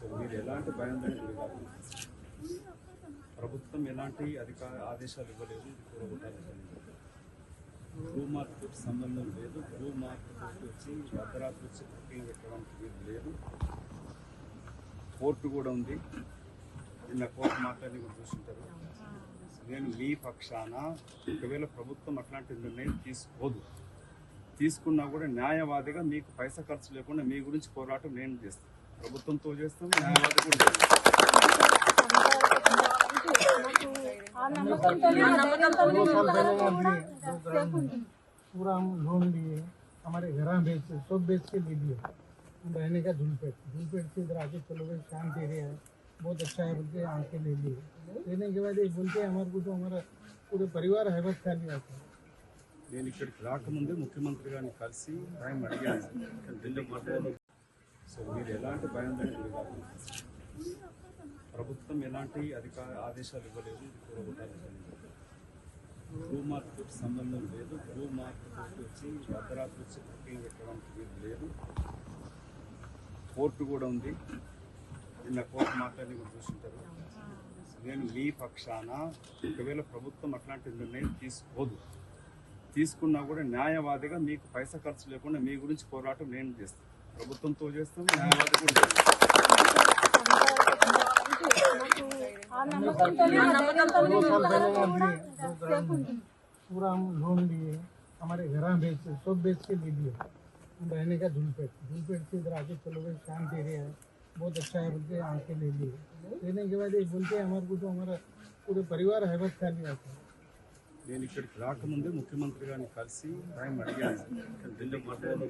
So మీరు ఎలాంటి భయాందోళన గురి కాదు. ప్రభుత్వం ఎలాంటి అధికార ఆదేశాలు ఇవ్వలేదు ఇది కూడగొట్టాలని భూ మార్పుకి సంబంధం లేదు. భూ మార్కెట్ వచ్చి భద్రాద్రి వచ్చి బుకింగ్ పెట్టడానికి వీలు లేదు. కోర్టు కూడా ఉంది. నిన్న కోర్టు మాట్లాడి కూడా చూసుంటారు. నేను మీ పక్షాన ఒకవేళ ప్రభుత్వం అట్లాంటి నిర్ణయం తీసుకోదు. తీసుకున్నా కూడా న్యాయవాదిగా మీకు పైసా ఖర్చు లేకుండా మీ గురించి పోరాటం నేను చేస్తాను. ప్రభుత్వంతో చేస్తాం న్యాయవాది కూడా చేస్తాం दो साल पहले हम लिए दो ग्राम में पूरा हम लोन लिए हमारे घर में बेच सब बेच के ले लिए हम रहने का झुलपेट झुलपेट से इधर आके चलो भाई शांत एरिया है बहुत अच्छा है बोलते आके ले लिए लेने के बाद ये बोलते हमारे को तो हमारा पूरे परिवार हैबत खाली आता है నేను ఇక్కడికి రాకముందే ముఖ్యమంత్రి గారిని కలిసి టైం అడిగాను కానీ ఢిల్లీ మాట్లాడి సో మీరు ఎలాంటి భయాందోళన గురి కాదు. ప్రభుత్వం ఎలాంటి అధికార ఆదేశాలు ఇవ్వలేదు భూ మార్పుకి సంబంధం లేదు. భూ మార్కెట్ వచ్చి అర్ధరాత్రి వచ్చి బుకింగ్ పెట్టడానికి వీలు లేదు. కోర్టు కూడా ఉంది. నిన్న కోర్టు మాట్లాడి కూడా చూసుంటారు. నేను మీ పక్షాన ఒకవేళ ప్రభుత్వం అట్లాంటి నిర్ణయం తీసుకోదు. తీసుకున్నా కూడా న్యాయవాదిగా మీకు పైసా ఖర్చు లేకుండా మీ గురించి పోరాటం నేను చేస్తాను. ప్రభుత్వంతో చేస్తాం న్యాయవాది కూడా చేస్తాం दो साल पहले हम लिए दो ग्राम में पूरा हम लोन लिए हमारे घर में बेच सब बेच के ले लिए हम रहने का झुलपेट झुलपेट से इधर आके चलो भाई शांत एरिया है बहुत अच्छा है बोलते आके ले लिए लेने के बाद ये बोलते हमारे को तो हमारा पूरे परिवार हैबत खाली आता है నేను ఇక్కడికి రాకముందే ముఖ్యమంత్రి గారిని కలిసి టైం అడిగాను కానీ ఢిల్లీ మాట్లాడి